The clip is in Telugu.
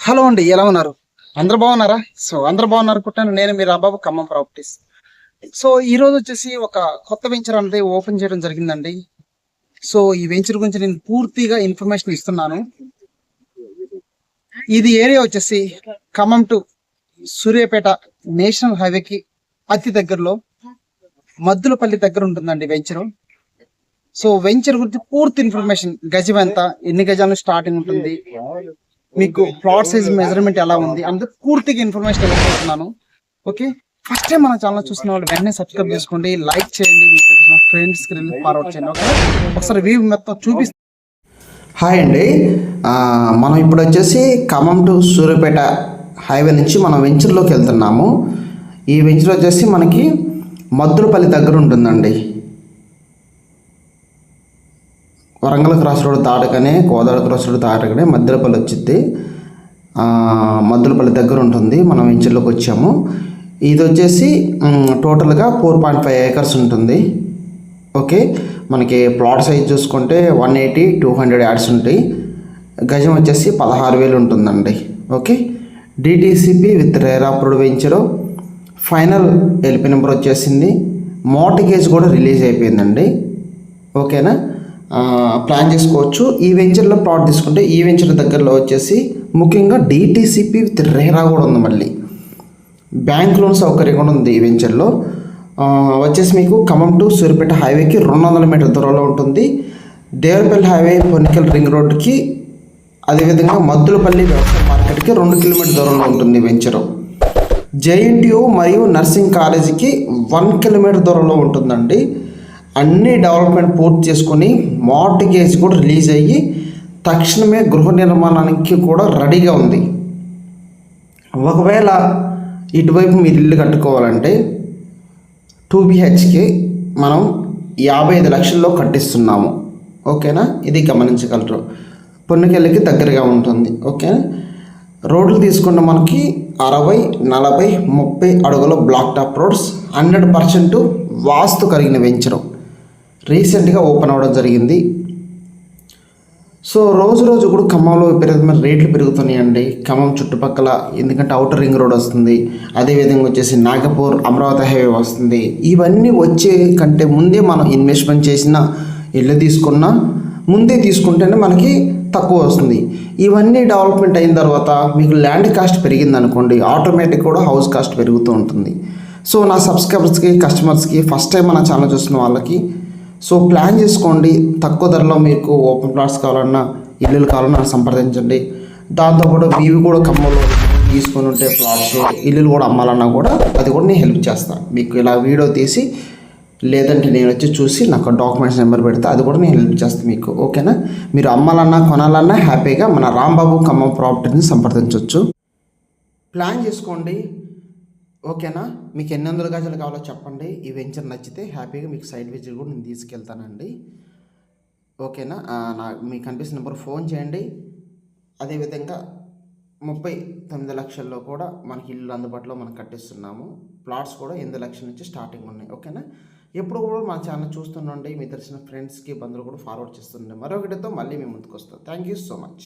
హలో అండి ఎలా ఉన్నారు? అందరు బాగున్నారా? సో అందరు బాగున్నారు కుట్టాను నేను మీ రాబాబు ఖమ్మం ప్రాపర్టీస్. సో ఈ రోజు వచ్చేసి ఒక కొత్త వెంచర్ అనేది ఓపెన్ చేయడం జరిగిందండి. సో ఈ వెంచర్ గురించి నేను పూర్తిగా ఇన్ఫర్మేషన్ ఇస్తున్నాను. ఇది ఏరియా వచ్చేసి ఖమ్మం టు సూర్యాపేట నేషనల్ హైవేకి అతి దగ్గరలో మద్దులపల్లి దగ్గర ఉంటుందండి వెంచర్ సో వెంచర్ గురించి పూర్తి ఇన్ఫర్మేషన్ గజం ఎంత ఎన్ని గజాలు స్టార్టింగ్ ఉంటుంది మీకు ప్లాట్ సైజ్ మెజర్మెంట్ ఎలా ఉంది? అందుకు పూర్తిగా ఇన్ఫర్మేషన్ ఇవ్వబోతున్నాను. ఓకే ఫస్ట్ టైం మన ఛానల్ చూసిన వాళ్ళు వెంటనే సబ్స్క్రైబ్ చేసుకోండి లైక్ చేయండి మీకు తెలిసిన ఫ్రెండ్స్కి ఫార్వర్డ్ చేయండి ఓకే ఒకసారి వ్యూ మొత్తం చూపిస్తాను హాయ్ అండి. ఆ, మనం ఇప్పుడు వచ్చేసి ఖమ్మం టు సూర్యాపేట హైవే నుంచి మనం వెంచర్లోకి వెళ్తున్నాము. ఈ వెంచర్ వచ్చేసి మనకి మద్దులపల్లి దగ్గర ఉంటుందండి. వరంగల్ క్రాస్ రోడ్ దాటగానే కోదాడ క్రాస్ రోడ్ దాటగానే మద్దులపల్లి వచ్చింది మద్దులపల్లి దగ్గర ఉంటుంది. మనం వెంచర్లోకి వచ్చాము. ఇది వచ్చేసి టోటల్గా ఫోర్ పాయింట్ ఫైవ్ ఏకర్స్ ఉంటుంది. ఓకే? మనకి ప్లాట్ సైజ్ చూసుకుంటే one eighty two hundred yards ఉంటాయి. గజం వచ్చేసి పదహారు వేలు ఉంటుందండి. Okay? DTCP with RERA approved venture. Final LP number వచ్చేసింది. మోటగేజ్ కూడా రిలీజ్ అయిపోయిందండి. ఓకేనా? ప్లాన్ చేసుకోవచ్చు. ఈ వెంచర్లో ప్లాట్ తీసుకుంటే ఈ వెంచర్ దగ్గరలో వచ్చేసి ముఖ్యంగా డిటీసీపీ విత్ రేరా కూడా ఉంది మళ్ళీ. బ్యాంక్ లోన్ సౌకర్యం కూడా ఉంది ఈ వెంచర్లో వచ్చేసి మీకు ఖమ్మం టు సూర్యపేట హైవేకి రెండు వందల మీటర్ల దూరంలో ఉంటుంది. దేవరపల్లి హైవే పొన్నికల్ రింగ్ రోడ్డుకి అదేవిధంగా మద్దులపల్లి వ్యవసాయ మార్కెట్కి రెండు కిలోమీటర్ దూరంలో ఉంటుంది వెంచర్ వెంచరు మరియు నర్సింగ్ కాలేజీకి వన్ కిలోమీటర్ దూరంలో ఉంటుందండి. అన్ని డెవలప్మెంట్ పూర్తి చేసుకొని మార్టిగేజ్ కూడా రిలీజ్ అయ్యి తక్షణమే గృహ నిర్మాణానికి కూడా రెడీగా ఉంది. ఒకవేళ ఇటువైపు మీరు ఇల్లు కట్టుకోవాలంటే టూ బిహెచ్కే మనం యాభై ఐదు లక్షల్లో కట్టిస్తున్నాము. ఓకేనా? ఇది గమనించగలరు. పొన్నుకెళ్ళకి దగ్గరగా ఉంటుంది. ఓకే రోడ్లు తీసుకున్న మనకి అరవై నలభై ముప్పై అడుగుల black top roads hundred percent vastu కలిగిన వెంచరం. రీసెంట్గా ఓపెన్ అవ్వడం జరిగింది. సో రోజు రోజు కూడా ఖమ్మంలో విపరీతమైన రేట్లు పెరుగుతున్నాయండి. ఖమ్మం చుట్టుపక్కల ఎందుకంటే అవుటర్ రింగ్ రోడ్ వస్తుంది. అదేవిధంగా వచ్చేసి నాగపూర్ అమరావతి హైవే వస్తుంది. ఇవన్నీ వచ్చే కంటే ముందే మనం ఇన్వెస్ట్మెంట్ చేసిన ఇల్లు తీసుకున్నా ముందే తీసుకుంటేనే మనకి తక్కువ వస్తుంది. ఇవన్నీ డెవలప్మెంట్ అయిన తర్వాత మీకు ల్యాండ్ కాస్ట్ పెరిగింది అనుకోండి ఆటోమేటిక్ కూడా హౌస్ కాస్ట్ పెరుగుతూ ఉంటుంది. సో నా సబ్స్క్రైబర్స్కి కస్టమర్స్కి ఫస్ట్ టైం మన ఛానల్ చూస్తున్న వాళ్ళకి సో ప్లాన్ చేసుకోండి. తక్కువ ధరలో మీకు ఓపెన్ ప్లాట్స్ కావాలన్నా ఇల్లులు కావాలన్నా సంప్రదించండి. దాంతోపాటు మీవి కూడా ఖమ్మంలో తీసుకొని ఉంటే ప్లాట్స్ ఇల్లులు కూడా అమ్మాలన్నా కూడా అది కూడా నేను హెల్ప్ చేస్తాను మీకు ఇలా వీడియో తీసి లేదంటే నేను వచ్చి చూసి నాకు డాక్యుమెంట్స్ నెంబర్ పెడితే అది కూడా నేను హెల్ప్ చేస్తాను మీకు. ఓకేనా? మీరు అమ్మాలన్నా కొనాలన్నా హ్యాపీగా మన రాంబాబు ఖమ్మం ప్రాపర్టీని సంప్రదించవచ్చు ప్లాన్ చేసుకోండి. ఓకేనా? మీకు ఎన్ని వందల గజాలు కావాలో చెప్పండి. ఈ వెంచర్ నచ్చితే హ్యాపీగా మీకు సైడ్ విజిట్ కూడా నేను తీసుకెళ్తానండి. ఓకేనా? నా మీకు కనిపిస్తున్న నెంబర్ ఫోన్ చేయండి. అదేవిధంగా ముప్పై తొమ్మిది లక్షల్లో కూడా మనకి ఇల్లు అందుబాటులో మనం కట్టిస్తున్నాము. ప్లాట్స్ కూడా ఎనిమిది లక్షల నుంచి స్టార్టింగ్ ఉన్నాయి. ఓకేనా? ఎప్పుడు కూడా మా ఛానల్ చూస్తుండండి. మీ తెలిసిన ఫ్రెండ్స్కి బంధువులు కూడా ఫార్వర్డ్ చేస్తుండే మరొకటితో మళ్ళీ మేము ముందుకు వస్తాం. Thank you so much.